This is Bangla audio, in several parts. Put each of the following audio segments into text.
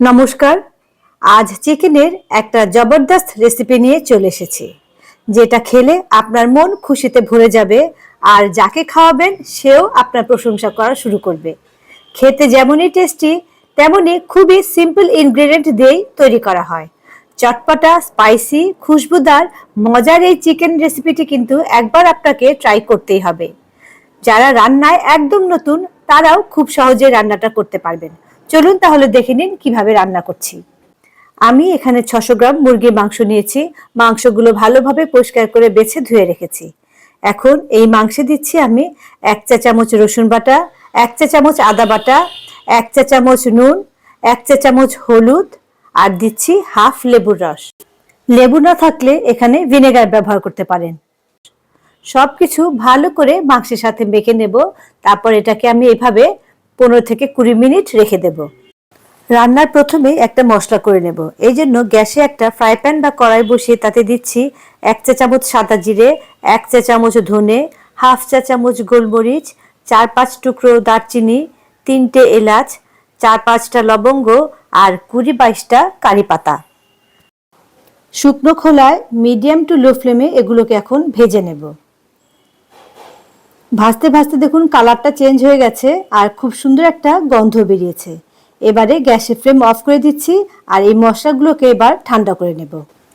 নমস্কার। আজ চিকেনের একটা জবরদস্ত রেসিপি নিয়ে চলে এসেছি, যেটা খেলে আপনার মন খুশিতে ভরে যাবে আর যাকে খাওয়াবেন সেও আপনার প্রশংসা করা শুরু করবে। খেতে যেমনই টেস্টি তেমনই খুবই সিম্পল ইনগ্রেডিয়েন্ট দিয়েই তৈরি করা হয়। চটপটা স্পাইসি খুশবুদার, মজার এই চিকেন রেসিপিটি কিন্তু একবার আপনাকে ট্রাই করতেই হবে। যারা রান্নায় একদম নতুন তারাও খুব সহজে রান্নাটা করতে পারবেন। চলুন তাহলে দেখে নিন কীভাবে রান্না করছি। আমি এখানে ছশো গ্রাম মুরগির মাংস নিয়েছি। মাংসগুলো ভালোভাবে পরিষ্কার করে বেছে ধুয়ে রেখেছি। এখন এই মাংসে দিচ্ছি আমি এক চা চামচ রসুন বাটা, এক চা চামচ আদা বাটা, এক চা চামচ নুন, এক চা চামচ হলুদ আর দিচ্ছি হাফ লেবুর রস। লেবু না থাকলে এখানে ভিনেগার ব্যবহার করতে পারেন। সবকিছু ভালো করে মাংসের সাথে মেখে নেব। তারপর এটাকে আমি এভাবে পনেরো থেকে কুড়ি মিনিট রেখে দেব। রান্নার প্রথমে একটা মশলা করে নেব। এই জন্য গ্যাসে একটা ফ্রাই প্যান বা কড়াই বসিয়ে তাতে দিচ্ছি এক চা চামচ সাদা জিরে, এক চা চামচ ধনে, হাফ চা চামচ গোলমরিচ, চার পাঁচ টুকরো দারচিনি, তিনটে এলাচ, চার পাঁচটা লবঙ্গ আর কুড়ি বাইশটা কারি পাতা। শুকনো খোলায় মিডিয়াম টু লো ফ্লেমে এগুলোকে এখন ভেজে নেব। ভাজতে ভাজতে দেখুন কালারটা চেঞ্জ হয়ে গেছে আর খুব সুন্দর একটা গন্ধ বেরিয়েছে। এবারে গ্যাসের ফ্লেম অফ করে দিচ্ছি আর এই মশলাগুলোকে এবার ঠান্ডা করে নেব।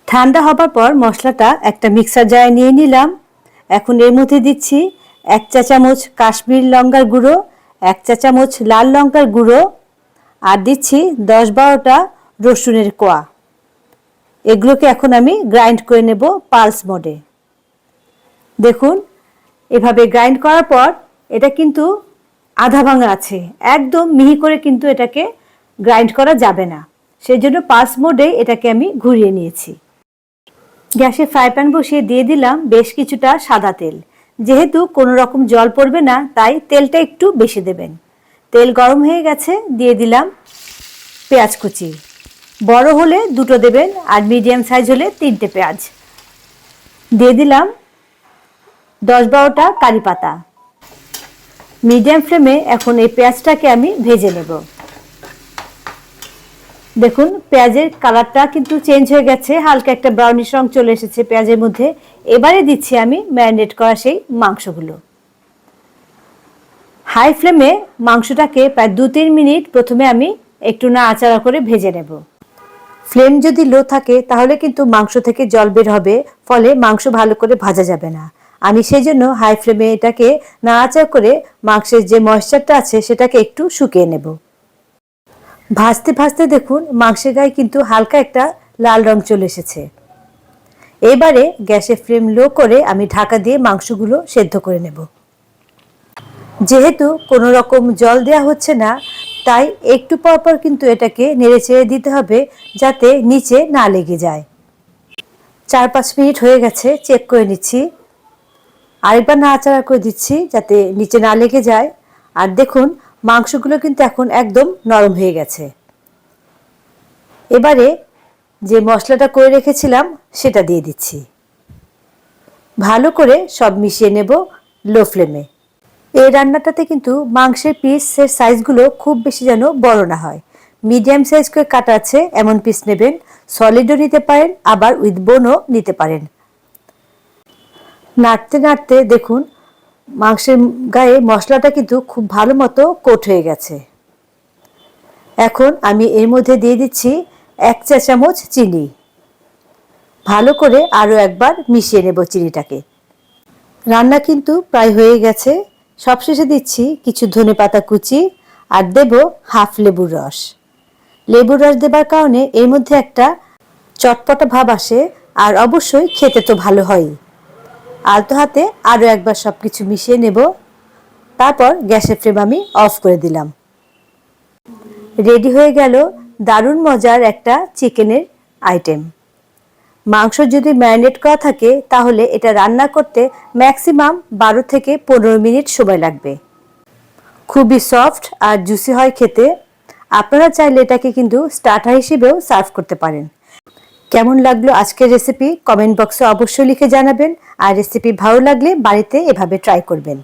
ঠান্ডা হবার পর মশলাটা একটা মিক্সার জারে নিয়ে নিলাম। এখন এর মধ্যে দিচ্ছি এক চা চামচ কাশ্মীর লঙ্কার গুঁড়ো, এক চা চামচ লাল লঙ্কার গুঁড়ো আর দিচ্ছি দশ বারোটা রসুনের কোয়া। এগুলোকে এখন আমি গ্রাইন্ড করে নেব পালস মোডে। দেখুন এভাবে গ্রাইন্ড করার পর এটা কিন্তু আধা ভাঙা আছে। একদম মিহি করে কিন্তু এটাকে গ্রাইন্ড করা যাবে না। সেই জন্য পালস মোডে এটাকে আমি ঘুরিয়ে নিয়েছি। গ্যাসে ফ্রাই প্যান বসিয়ে দিয়ে দিলাম বেশ কিছুটা সাদা তেল। যেহেতু কোনো রকম জল পড়বে না, তাই তেলটা একটু বেশি দেবেন। তেল গরম হয়ে গেছে, দিয়ে দিলাম পেঁয়াজ কুচি। বড় হলে দুটো দেবেন আর মিডিয়াম সাইজ হলে তিনটে পেঁয়াজ। দিয়ে দিলাম দশ বারোটা কারি পাতা। মিডিয়াম ফ্লেমে এখন এই পেঁয়াজটাকে আমি ভেজে নেব। দেখুন, পেঁয়াজের কালারটা কিন্তু চেঞ্জ হয়ে গেছে, হালকা একটা ব্রাউনিশ রং চলে এসেছে পেঁয়াজের মধ্যে। এবারে দিচ্ছি আমি ম্যারিনেট করা সেই মাংসগুলো। হাই ফ্লেমে মাংসটাকে প্রায় দু তিন মিনিট প্রথমে আমি একটু না আচারা করে ভেজে নেব। ফ্লেম যদি লো থাকে, তাহলে কিন্তু মাংস থেকে জল বের হবে, ফলে মাংস ভালো করে ভাজা যাবে না। আমি সেই জন্য হাই ফ্লেমে এটাকে নাড়াচাড়া করে মাংসের যে ময়েশ্চারটা আছে সেটাকে একটু শুকিয়ে নেব। ভাজতে ভাজতে দেখুন মাংসের গায়ে কিন্তু হালকা একটা লাল রং চলে এসেছে। এবারে গ্যাসের ফ্লেম লো করে আমি ঢাকা দিয়ে মাংসগুলো সেদ্ধ করে নেব। যেহেতু কোনো রকম জল দেওয়া হচ্ছে না, তাই একটু পর পর কিন্তু এটাকে নেড়ে চেড়ে দিতে হবে যাতে নিচে না লেগে যায়। চার পাঁচ মিনিট হয়ে গেছে চেক করে নিচ্ছি। আরেকবার নাড়াচাড়া করে দিচ্ছি যাতে নিচে না লেগে যায়। আর দেখুন, মাংসগুলো কিন্তু এখন একদম নরম হয়ে গেছে। এবারে যে মশলাটা করে রেখেছিলাম, সেটা দিয়ে দিচ্ছি। ভালো করে সব মিশিয়ে নেব লো ফ্লেমে। এই রান্নাটাতে কিন্তু মাংসের পিসের সাইজগুলো খুব বেশি যেন বড় না হয়। মিডিয়াম সাইজ করে কাটা আছে, এমন পিস নেবেন। সলিডও নিতে পারেন, আবার উইথ বোনও নিতে পারেন। নাড়তে নাড়তে দেখুন, মাংসের গায়ে মশলাটা কিন্তু খুব ভালো মতো কোট হয়ে গেছে। এখন আমি এর মধ্যে দিয়ে দিচ্ছি এক চা চামচ চিনি। ভালো করে আরও একবার মিশিয়ে নেব চিনিটাকে। রান্না কিন্তু প্রায় হয়ে গেছে। সবশেষে দিচ্ছি কিছু ধনে পাতা কুচি আর দেব হাফ লেবুর রস। লেবুর রস দেবার কারণে এর মধ্যে একটা চটপটা ভাব আসে আর অবশ্যই খেতে তো ভালো হয়ই আলতো হাতে আরও একবার সব কিছু মিশিয়ে নেব। তারপর গ্যাসের ফ্লেম আমি অফ করে দিলাম। রেডি হয়ে গেল দারুণ মজার একটা চিকেনের আইটেম। মাংস যদি ম্যারিনেট করা থাকে, তাহলে এটা রান্না করতে ম্যাক্সিমাম বারো থেকে পনেরো মিনিট সময় লাগবে। খুবই সফট আর জুসি হয় খেতে। আপনারা চাইলে এটাকে কিন্তু স্টার্টার হিসেবেও সার্ভ করতে পারেন। কেমন লাগল আজকের রেসিপি কমেন্ট বক্সে অবশ্যই লিখে জানাবেন। আর রেসিপি ভালো লাগলে বাড়িতে এভাবে ট্রাই করবেন।